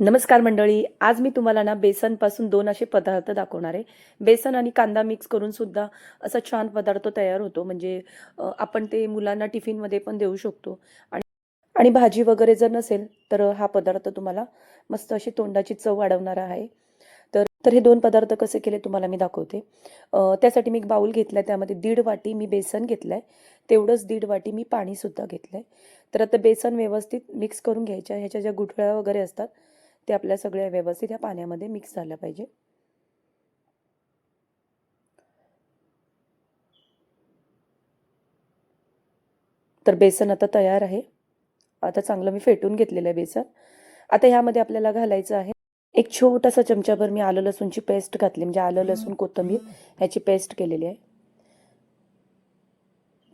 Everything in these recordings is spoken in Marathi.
नमस्कार मंडळी आज मी तुम्हाला ना बेसनपासून दोन असे पदार्थ दाखवणार आहे. बेसन आणि कांदा मिक्स करून सुद्धा असा छान पदार्थ तयार होतो. म्हणजे आपण ते मुलांना टिफिनमध्ये पण देऊ शकतो. आणि आणि भाजी वगैरे जर नसेल तर हा पदार्थ तुम्हाला मस्त अशी तोंडाची चव वाढवणारा आहे. तर तर हे दोन पदार्थ कसे केले तुम्हाला मी दाखवते. त्यासाठी मी एक बाऊल घेतला आहे त्यामध्ये दीड वाटी मी बेसन घेतलं आहे तेवढंच दीड वाटी मी पाणीसुद्धा घेतलं आहे तर आता बेसन व्यवस्थित मिक्स करून घ्यायच्या ह्याच्या ज्या गुठळ्या वगैरे असतात ते आपल्या सगळ्या व्यवस्थित या पाण्यामध्ये मिक्स झाल्या पाहिजे. तर बेसन आता तयार आहे. आता चांगलं मी फेटून घेतलेलं आहे बेसन. आता ह्यामध्ये आपल्याला घालायचं आहे एक छोटासा चमचाभर मी आलं लसूणची पेस्ट घातली म्हणजे आलं लसूण कोथिंबीर ह्याची पेस्ट केलेली आहे.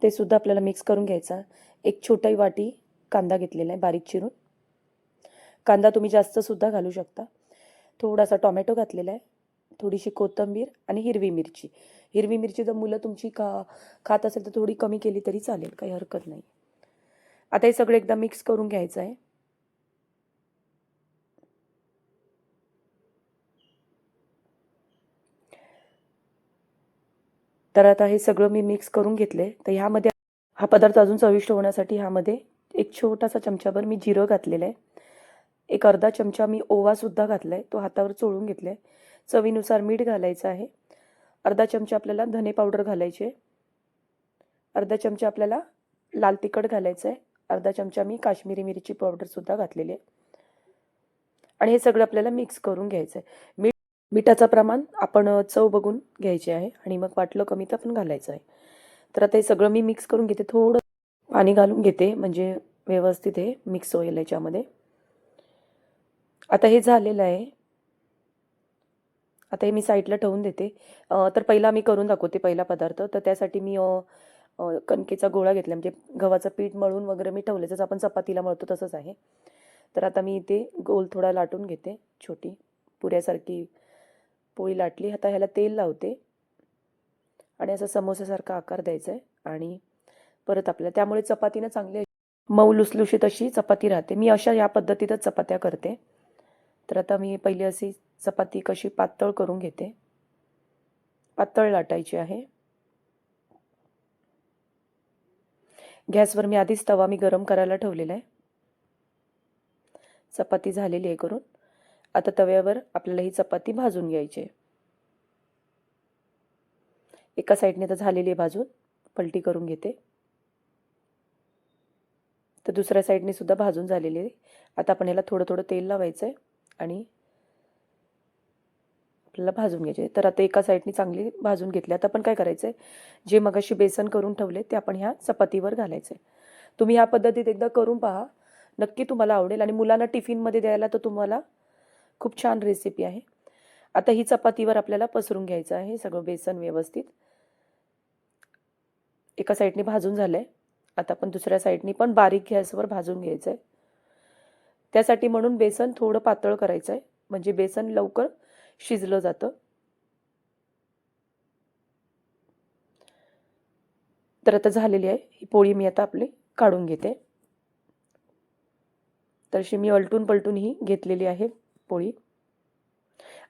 ते सुद्धा आपल्याला मिक्स करून घ्यायचा एक छोटी वाटी कांदा घेतलेला आहे बारीक चिरून. कांदा तुम्ही जास्तसुद्धा घालू शकता. थोडासा टोमॅटो घातलेला आहे. थोडीशी कोथिंबीर आणि हिरवी मिरची. हिरवी मिरची जर मुलं तुमची का खात असेल तर थोडी कमी केली तरी चालेल काही हरकत नाही. आता हे सगळं एकदा मिक्स करून घ्यायचं आहे. तर आता हे सगळं मी मिक्स करून घेतले तर ह्यामध्ये हा पदार्थ अजून चविष्ट होण्यासाठी ह्यामध्ये एक छोटासा चमचाभर मी जिरं घातलेलं आहे. एक अर्धा चमचा मी ओवासुद्धा घातला आहे तो हातावर चोळून घेतला आहे चवीनुसार मीठ घालायचं आहे. अर्धा चमचा आपल्याला धने पावडर घालायचे. अर्धा चमचा आपल्याला लाल तिखट घालायचं आहे. अर्धा चमचा मी काश्मीरी मिरची पावडरसुद्धा घातलेली आहे. आणि हे सगळं आपल्याला मिक्स करून घ्यायचं आहे. मीठ मिठाचं प्रमाण आपण चव बघून घ्यायचे आहे आणि मग वाटलं कमी तर पण घालायचं आहे. तर आता हे सगळं मी मिक्स करून घेते. थोडं पाणी घालून घेते म्हणजे व्यवस्थित हे मिक्स होईल याच्यामध्ये. आता हे झालेलं आहे. आता हे मी साईडला ठेवून देते. तर पहिला मी करून दाखवते पहिला पदार्थ. तर त्यासाठी मी कणकेचा गोळा घेतला. म्हणजे गव्हाचं पीठ मळून वगैरे मी ठेवले जसं आपण चपातीला मळतो तसंच आहे. तर आता मी इथे गोल थोडा लाटून घेते. छोटी पुऱ्यासारखी पोळी लाटली. आता ह्याला तेल लावते. आणि असं समोसासारखा आकार द्यायचा आहे आणि परत आपल्याला त्यामुळे चपातीनं चांगली मऊ लुसलुशीत अशी चपाती राहते. मी अशा या पद्धतीतच चपात्या करते. तर आता मी पहिली अशी चपाती कशी पातळ करून घेते. पातळ लाटायची आहे. गॅसवर मी आधीच तवा मी गरम करायला ठेवलेला आहे. चपाती झालेली आहे करून. आता तव्यावर आपल्याला ही चपाती भाजून घ्यायची आहे. एका साईडने तर झालेली आहे भाजून. पलटी करून घेते. तर दुसऱ्या साईडने सुद्धा भाजून झालेली आहे. आता आपण याला थोडं थोडं तेल लावायचं आहे आणि आपल्याला भाजून घ्यायचे. तर आता एका साईडनी चांगली भाजून घेतली. आता आपण काय करायचं आहे जे मगाशी बेसन करून ठेवले ते आपण ह्या चपातीवर घालायचे तुम्ही ह्या पद्धतीत एकदा करून पहा. नक्की तुम्हाला आवडेल. आणि मुलांना टिफिनमध्ये द्यायला तर तुम्हाला खूप छान रेसिपी आहे. आता ही चपातीवर आपल्याला पसरून घ्यायचं आहे. सगळं बेसन व्यवस्थित. एका साईडने भाजून झालं आहे आता आपण दुसऱ्या साईडनी पण बारीक गॅसवर भाजून घ्यायचं आहे त्यासाठी म्हणून बेसन थोडं पातळ करायचं आहे म्हणजे बेसन लवकर शिजलं जातं. तर आता झालेली आहे. ही पोळी मी आता आपली काढून घेते. तर अशी मी अलटून पलटून ही घेतलेली आहे पोळी.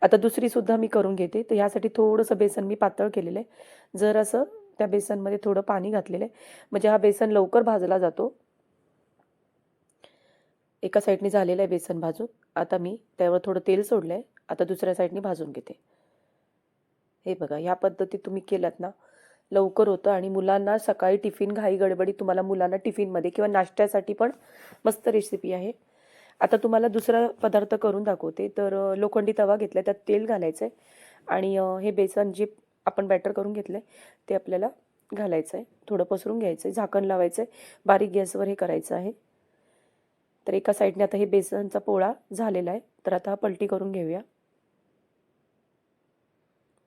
आता दुसरी सुद्धा मी करून घेते. तर ह्यासाठी थोडंसं बेसन मी पातळ केलेलं आहे. जर असं त्या बेसनमध्ये थोडं पाणी घातलेलं आहे. म्हणजे हा बेसन लवकर भाजला जातो. एका साईडने झालेलं आहे बेसन भाजून. आता मी त्यावर थोडं तेल सोडलं आहे आता दुसऱ्या साईडने भाजून घेते. हे बघा ह्या पद्धतीत तुम्ही केलात ना लवकर होतं आणि मुलांना सकाळी टिफिन घाई गडबडी तुम्हाला मुलांना टिफिनमध्ये किंवा नाश्त्यासाठी पण मस्त रेसिपी आहे. आता तुम्हाला दुसरा पदार्थ करून दाखवते. तर लोखंडी तवा घेतला त्यात तेल घालायचं आहे आणि हे बेसन जे आपण बॅटर करून घेतलं आहे ते आपल्याला घालायचं आहे थोडं पसरून घ्यायचं आहे झाकण लावायचं आहे बारीक गॅसवर हे करायचं आहे. तर एका साईडने आता हे बेसनचा पोळा झालेला आहे. तर आता हा पलटी करून घेऊया.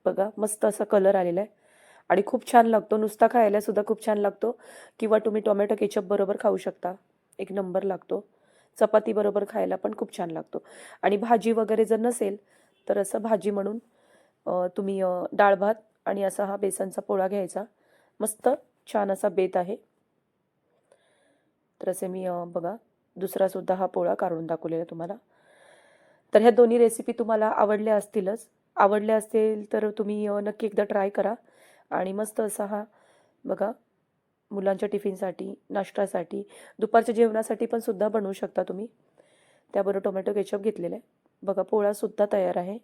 बघा मस्त असा कलर आलेला आहे. आणि खूप छान लागतो. नुसता खायला सुद्धा खूप छान लागतो. किंवा तुम्ही टोमॅटो केचप बरोबर खाऊ शकता. एक नंबर लागतो. चपाती बरोबर खायला पण खूप छान लागतो. आणि भाजी वगैरे जर नसेल तर असं भाजी म्हणून तुम्ही डाळ भात आणि असा हा बेसनचा पोळा घ्यायचा. मस्त छान असा बेत आहे. तर असे मी बघा दुसरा सुद्धा हा पोळा काढून दाखवलेला तुम्हाला. तर ह्या दोन्ही रेसिपी तुम्हाला आवडल्या असतीलच. आवडल्या असतील तर तुम्ही नक्की एकदा ट्राय करा. आणि मस्त असा हा बघा मुलांच्या टिफिनसाठी नाश्त्यासाठी दुपारच्या जेवणासाठी पण सुद्धा बनवू शकता तुम्ही. त्याबरोबर टोमॅटो केचप घेतलेला आहे. बघा पोळासुद्धा तयार आहे.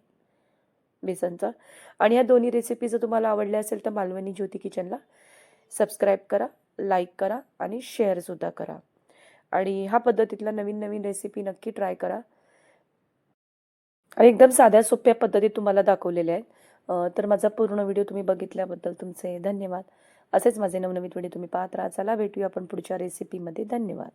बेसनचा. आणि ह्या दोन्ही रेसिपी जर तुम्हाला आवडल्या असेल तर मालवणी ज्योती किचनला सबस्क्राईब करा लाईक करा आणि शेअरसुद्धा करा. आणि ह्या पद्धतीतला नवीन नवीन रेसिपी नक्की ट्राय करा. आणि एकदम साध्या सोप्या पद्धतीत तुम्हाला दाखवलेल्या आहेत. तर माझा पूर्ण व्हिडिओ तुम्ही बघितल्याबद्दल तुमचे धन्यवाद. असेच माझे नवनवीन व्हिडिओ तुम्ही पाहत राहा. चला भेटूया आपण पुढच्या रेसिपीमध्ये धन्यवाद.